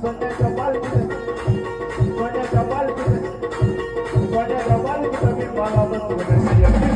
Whatever, what is it? Whatever, what is it? Whatever, what is it? Whatever, what is it? Whatever,